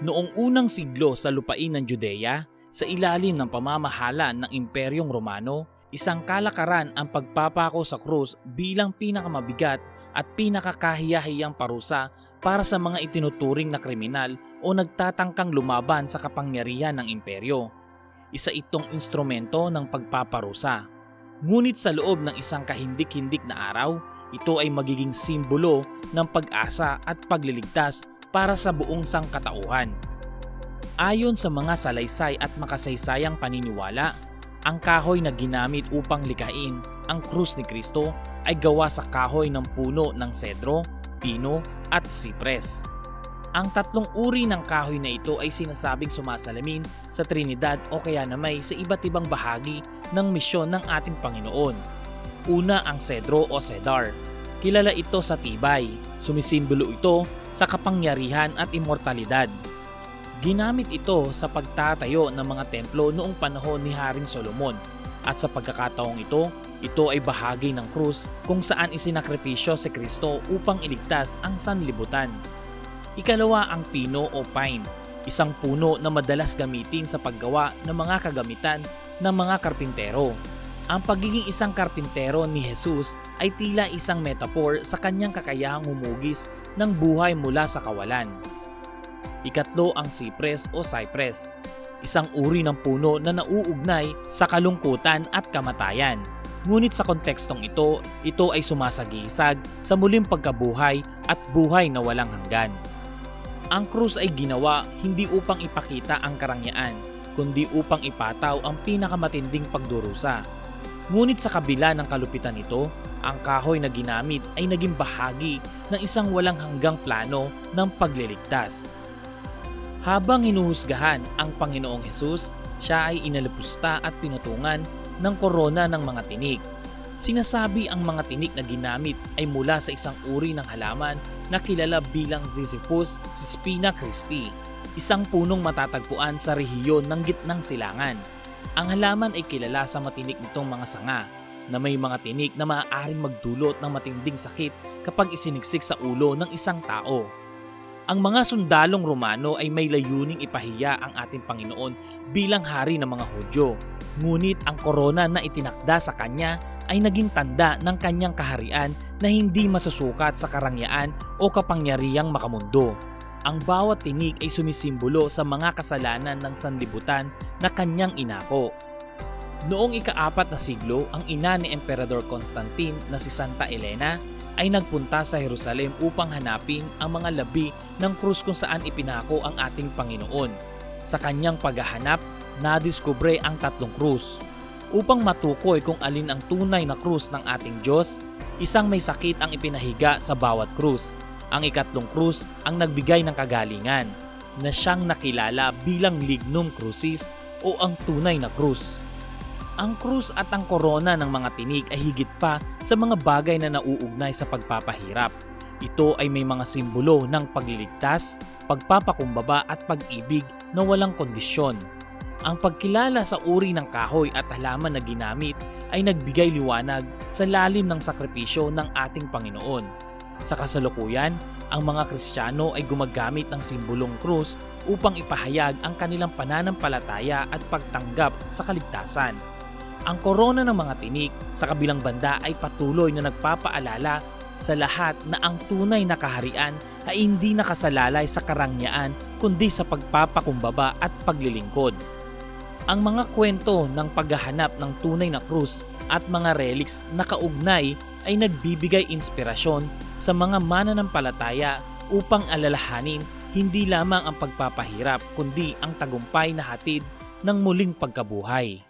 Noong unang siglo sa lupain ng Judea, sa ilalim ng pamamahala ng Imperyong Romano, isang kalakaran ang pagpapako sa krus bilang pinakamabigat at pinakakahiyahiyang parusa para sa mga itinuturing na kriminal o nagtatangkang lumaban sa kapangyarihan ng imperyo. Isa itong instrumento ng pagpaparusa. Ngunit sa loob ng isang kahindik-hindik na araw, ito ay magiging simbolo ng pag-asa at pagliligtas para sa buong sangkatauhan. Ayon sa mga salaysay at makasaysayang paniniwala, ang kahoy na ginamit upang likain ang krus ni Kristo ay gawa sa kahoy ng puno ng sedro, pino at sipres. Ang tatlong uri ng kahoy na ito ay sinasabing sumasalamin sa Trinidad o kaya namay sa iba't ibang bahagi ng misyon ng ating Panginoon. Una ang sedro o cedar. Kilala ito sa tibay. Sumisimbolo ito sa kapangyarihan at immortalidad. Ginamit ito sa pagtatayo ng mga templo noong panahon ni Haring Solomon at sa pagkakataong ito, ito ay bahagi ng krus kung saan isinakripisyo si Kristo upang iligtas ang sanlibutan. Ikalawa ang pino o pine, isang puno na madalas gamitin sa paggawa ng mga kagamitan ng mga karpintero. Ang pagiging isang karpintero ni Jesus ay tila isang metaphor sa kanyang kakayahang humugis ng buhay mula sa kawalan. Ikatlo ang cypress o cypress, isang uri ng puno na nauugnay sa kalungkutan at kamatayan. Ngunit sa kontekstong ito, ito ay sumasagisag sa muling pagkabuhay at buhay na walang hanggan. Ang krus ay ginawa hindi upang ipakita ang karangyaan, kundi upang ipataw ang pinakamatinding pagdurusa. Ngunit sa kabila ng kalupitan nito, ang kahoy na ginamit ay naging bahagi ng isang walang hanggang plano ng pagliligtas. Habang hinuhusgahan ang Panginoong Hesus, siya ay inalapusta at pinutungan ng korona ng mga tinik. Sinasabi ang mga tinik na ginamit ay mula sa isang uri ng halaman na kilala bilang Ziziphus Spina Christi, isang punong matatagpuan sa rehiyon ng gitnang silangan. Ang halaman ay kilala sa matinik nitong mga sanga na may mga tinik na maaaring magdulot ng matinding sakit kapag isiniksik sa ulo ng isang tao. Ang mga sundalong Romano ay may layuning ipahiya ang ating Panginoon bilang hari ng mga Hudyo. Ngunit ang korona na itinakda sa kanya ay naging tanda ng kanyang kaharian na hindi masusukat sa karangyaan o kapangyarihang makamundo. Ang bawat tinig ay sumisimbolo sa mga kasalanan ng sanlibutan na kanyang inako. Noong ikaapat na siglo, ang ina ni Emperador Constantine na si Santa Elena ay nagpunta sa Jerusalem upang hanapin ang mga labi ng krus kung saan ipinako ang ating Panginoon. Sa kanyang paghahanap, nadiskubre ang tatlong krus. Upang matukoy kung alin ang tunay na krus ng ating Diyos, isang may sakit ang ipinahiga sa bawat krus. Ang ikatlong krus ang nagbigay ng kagalingan na siyang nakilala bilang lignum crucis o ang tunay na krus. Ang krus at ang korona ng mga tinig ay higit pa sa mga bagay na nauugnay sa pagpapahirap. Ito ay may mga simbolo ng pagliligtas, pagpapakumbaba at pag-ibig na walang kondisyon. Ang pagkilala sa uri ng kahoy at halaman na ginamit ay nagbigay liwanag sa lalim ng sakripisyo ng ating Panginoon. Sa kasalukuyan, ang mga Kristiyano ay gumagamit ng simbolong krus upang ipahayag ang kanilang pananampalataya at pagtanggap sa kaligtasan. Ang korona ng mga tinik sa kabilang banda ay patuloy na nagpapaalala sa lahat na ang tunay na kaharian ay hindi nakasalalay sa karangyaan kundi sa pagpapakumbaba at paglilingkod. Ang mga kwento ng paghahanap ng tunay na krus at mga relics na kaugnay ay nagbibigay inspirasyon sa mga mananampalataya upang alalahanin hindi lamang ang pagpapahirap kundi ang tagumpay na hatid ng muling pagkabuhay.